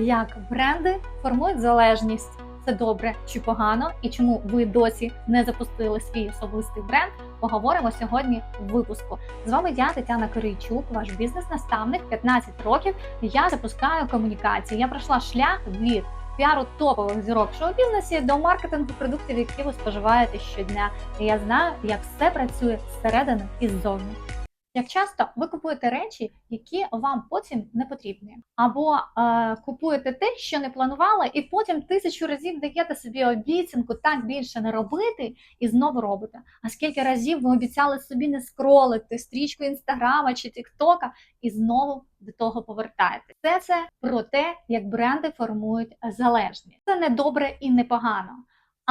як бренди формують залежність. Це добре чи погано, і чому ви досі не запустили свій особистий бренд? Поговоримо сьогодні в випуску. З вами я Тетяна Корійчук, ваш бізнес-наставник 15 років. Я запускаю комунікації. Я пройшла шлях від піару топових зірок шоу-бізнесі до маркетингу продуктів, які ви споживаєте щодня. І я знаю, як все працює зсередини і ззовні. Як часто ви купуєте речі, які вам потім не потрібні, або е, купуєте те, що не планували, і потім тисячу разів даєте собі обіцянку так більше не робити, і знову робите. А скільки разів ви обіцяли собі не скролити стрічку інстаграма чи тіктока, і знову до того повертаєте. Все це про те, як бренди формують залежність. Це не добре і не погано.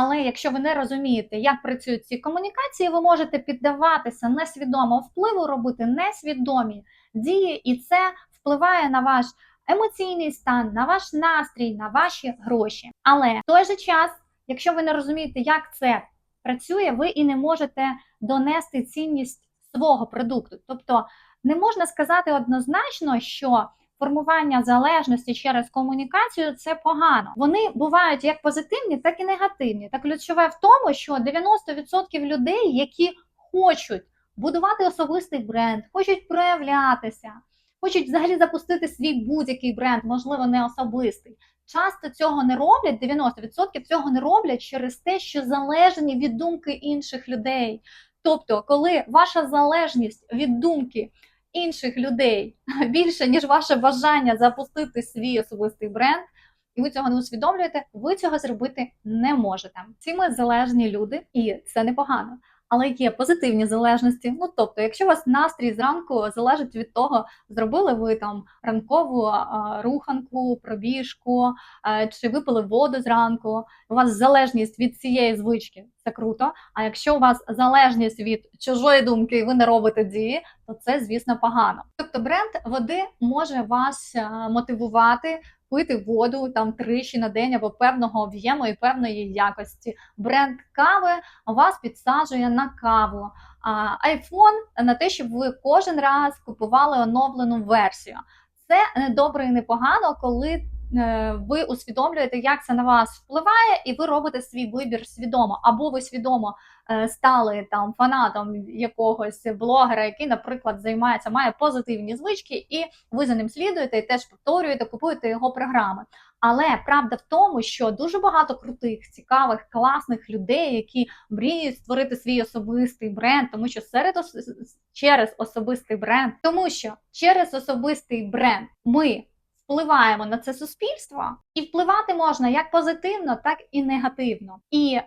Але якщо ви не розумієте, як працюють ці комунікації, ви можете піддаватися несвідомо впливу, робити несвідомі дії, і це впливає на ваш емоційний стан, на ваш настрій, на ваші гроші. Але в той же час, якщо ви не розумієте, як це працює, ви і не можете донести цінність свого продукту. Тобто не можна сказати однозначно, що формування залежності через комунікацію це погано. Вони бувають як позитивні, так і негативні. Та ключове в тому, що 90% людей, які хочуть будувати особистий бренд, хочуть проявлятися, хочуть взагалі запустити свій будь-який бренд, можливо, не особистий. Часто цього не роблять, 90% цього не роблять через те, що залежні від думки інших людей. Тобто, коли ваша залежність від думки інших людей більше, ніж ваше бажання запустити свій особистий бренд, і ви цього не усвідомлюєте, ви цього зробити не можете. Ці ми залежні люди, і це непогано. Але є позитивні залежності. Ну тобто, якщо у вас настрій зранку залежить від того, зробили ви там ранкову руханку, пробіжку, а, чи випили воду зранку. У вас залежність від цієї звички, це круто. А якщо у вас залежність від чужої думки, і ви не робите дії, то це, звісно, погано. Тобто, бренд води може вас мотивувати. Пити воду там тричі на день або певного об'єму і певної якості. Бренд кави вас підсаджує на каву. А iPhone на те, щоб ви кожен раз купували оновлену версію. Це не добре і непогано, коли ви усвідомлюєте, як це на вас впливає, і ви робите свій вибір свідомо, або ви свідомо е, стали там фанатом якогось блогера, який, наприклад, займається, має позитивні звички, і ви за ним слідуєте і теж повторюєте, купуєте його програми. Але правда в тому, що дуже багато крутих, цікавих, класних людей, які мріють створити свій особистий бренд, тому що серед ос- через особистий бренд, тому що через особистий бренд ми впливаємо на це суспільство, і впливати можна як позитивно, так і негативно. І е,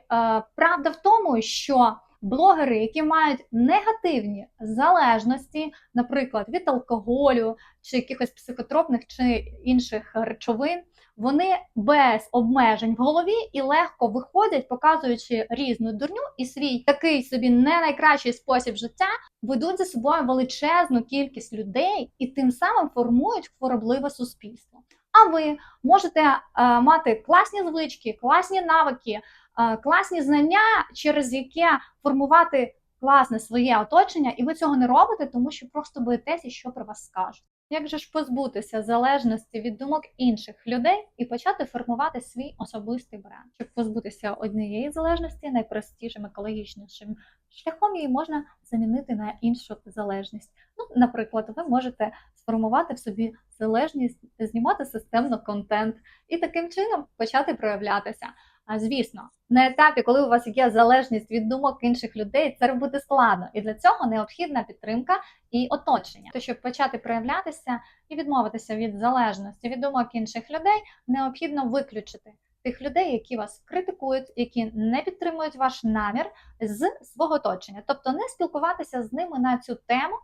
правда в тому, що блогери, які мають негативні залежності, наприклад, від алкоголю чи якихось психотропних чи інших речовин, вони без обмежень в голові і легко виходять, показуючи різну дурню і свій такий собі не найкращий спосіб життя, ведуть за собою величезну кількість людей і тим самим формують хворобливе суспільство. А ви можете е, мати класні звички, класні навики, е, класні знання, через яке формувати класне своє оточення, і ви цього не робите, тому що просто боїтеся, що про вас скажуть. Як же ж позбутися залежності від думок інших людей і почати формувати свій особистий бренд? Щоб позбутися однієї залежності, найпростішим екологічнішим шляхом її можна замінити на іншу залежність. Ну, наприклад, ви можете сформувати в собі залежність, знімати системно контент і таким чином почати проявлятися. Звісно, на етапі, коли у вас є залежність від думок інших людей, це робити складно, і для цього необхідна підтримка і оточення. То щоб почати проявлятися і відмовитися від залежності від думок інших людей, необхідно виключити тих людей, які вас критикують, які не підтримують ваш намір з свого оточення, тобто не спілкуватися з ними на цю тему.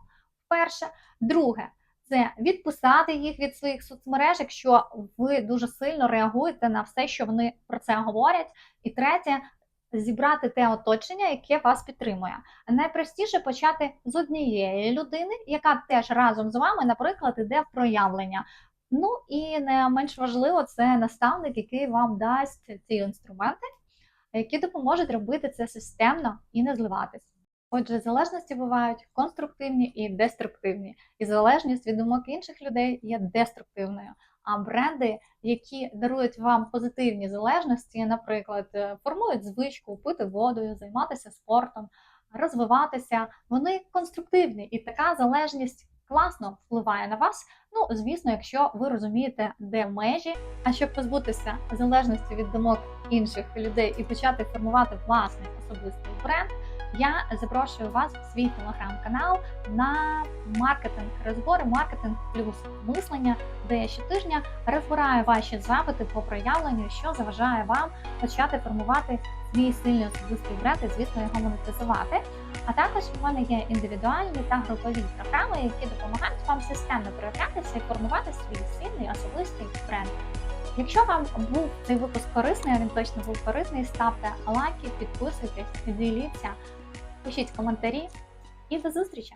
Перше, друге. Це відписати їх від своїх соцмереж, якщо ви дуже сильно реагуєте на все, що вони про це говорять. І третє, зібрати те оточення, яке вас підтримує. Найпростіше почати з однієї людини, яка теж разом з вами, наприклад, іде в проявлення. Ну і не менш важливо, це наставник, який вам дасть ці інструменти, які допоможуть робити це системно і не зливатись. Отже, залежності бувають конструктивні і деструктивні, і залежність від думок інших людей є деструктивною. а бренди, які дарують вам позитивні залежності, наприклад, е, формують звичку пити водою, займатися спортом, розвиватися. Вони конструктивні, і така залежність класно впливає на вас. Ну, звісно, якщо ви розумієте, де межі. А щоб позбутися залежності від думок інших людей і почати формувати власний особистий бренд, я запрошую вас в свій телеграм-канал на маркетинг розбори, маркетинг плюс мислення, де я щотижня розбираю ваші запити по проявленню, що заважає вам почати формувати свій сильний особистий бренд і, звісно, його монетизувати. А також в мене є індивідуальні та групові програми, які допомагають вам системно проявлятися і формувати свій сильний особистий бренд. Якщо вам був цей випуск корисний, а він точно був корисний, ставте лайки, підписуйтесь, діліться, пишіть коментарі і до зустрічі!